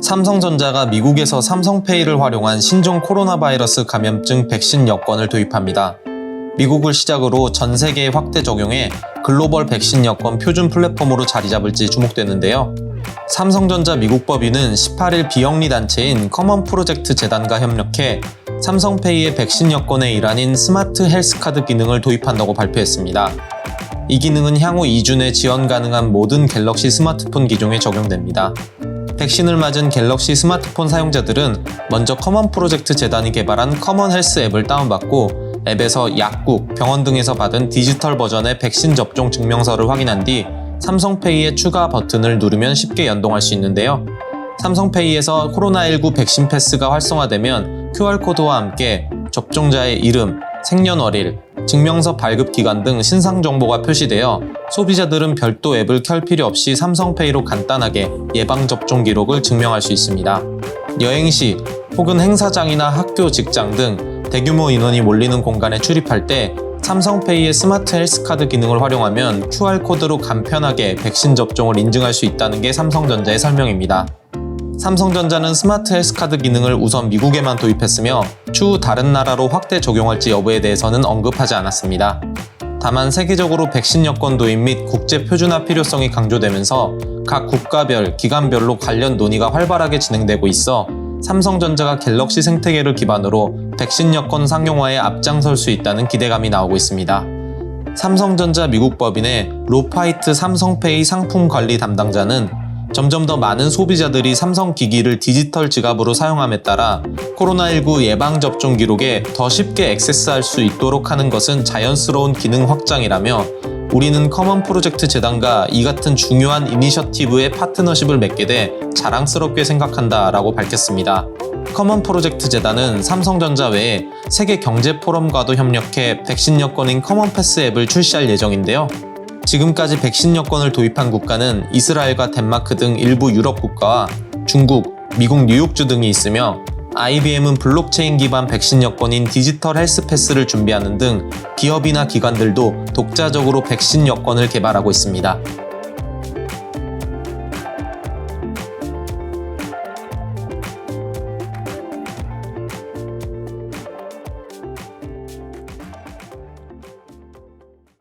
삼성전자가 미국에서 삼성페이를 활용한 신종 코로나 바이러스 감염증 백신 여권을 도입합니다. 미국을 시작으로 전 세계에 확대 적용해 글로벌 백신 여권 표준 플랫폼으로 자리 잡을지 주목되는데요. 삼성전자 미국 법인은 18일 비영리 단체인 커먼 프로젝트 재단과 협력해 삼성페이의 백신 여권의 일환인 스마트 헬스카드 기능을 도입한다고 발표했습니다. 이 기능은 향후 2주 내 지원 가능한 모든 갤럭시 스마트폰 기종에 적용됩니다. 백신을 맞은 갤럭시 스마트폰 사용자들은 먼저 커먼 프로젝트 재단이 개발한 커먼 헬스 앱을 다운받고 앱에서 약국, 병원 등에서 받은 디지털 버전의 백신 접종 증명서를 확인한 뒤 삼성페이의 추가 버튼을 누르면 쉽게 연동할 수 있는데요. 삼성페이에서 코로나19 백신 패스가 활성화되면 QR코드와 함께 접종자의 이름, 생년월일, 증명서 발급 기간 등 신상 정보가 표시되어 소비자들은 별도 앱을 켤 필요 없이 삼성페이로 간단하게 예방접종 기록을 증명할 수 있습니다. 여행 시 혹은 행사장이나 학교, 직장 등 대규모 인원이 몰리는 공간에 출입할 때 삼성페이의 스마트 헬스카드 기능을 활용하면 QR코드로 간편하게 백신 접종을 인증할 수 있다는 게 삼성전자의 설명입니다. 삼성전자는 스마트 헬스카드 기능을 우선 미국에만 도입했으며 추후 다른 나라로 확대 적용할지 여부에 대해서는 언급하지 않았습니다. 다만 세계적으로 백신 여권 도입 및 국제 표준화 필요성이 강조되면서 각 국가별, 기관별로 관련 논의가 활발하게 진행되고 있어 삼성전자가 갤럭시 생태계를 기반으로 백신 여권 상용화에 앞장설 수 있다는 기대감이 나오고 있습니다. 삼성전자 미국 법인의 로파이트 삼성페이 상품 관리 담당자는 점점 더 많은 소비자들이 삼성 기기를 디지털 지갑으로 사용함에 따라 코로나19 예방 접종 기록에 더 쉽게 액세스할 수 있도록 하는 것은 자연스러운 기능 확장이라며 우리는 커먼 프로젝트 재단과 이 같은 중요한 이니셔티브의 파트너십을 맺게 돼 자랑스럽게 생각한다 라고 밝혔습니다. 커먼 프로젝트 재단은 삼성전자 외에 세계 경제 포럼과도 협력해 백신 여권인 커먼 패스 앱을 출시할 예정인데요. 지금까지 백신 여권을 도입한 국가는 이스라엘과 덴마크 등 일부 유럽 국가와 중국, 미국 뉴욕주 등이 있으며 IBM은 블록체인 기반 백신 여권인 디지털 헬스 패스를 준비하는 등 기업이나 기관들도 독자적으로 백신 여권을 개발하고 있습니다.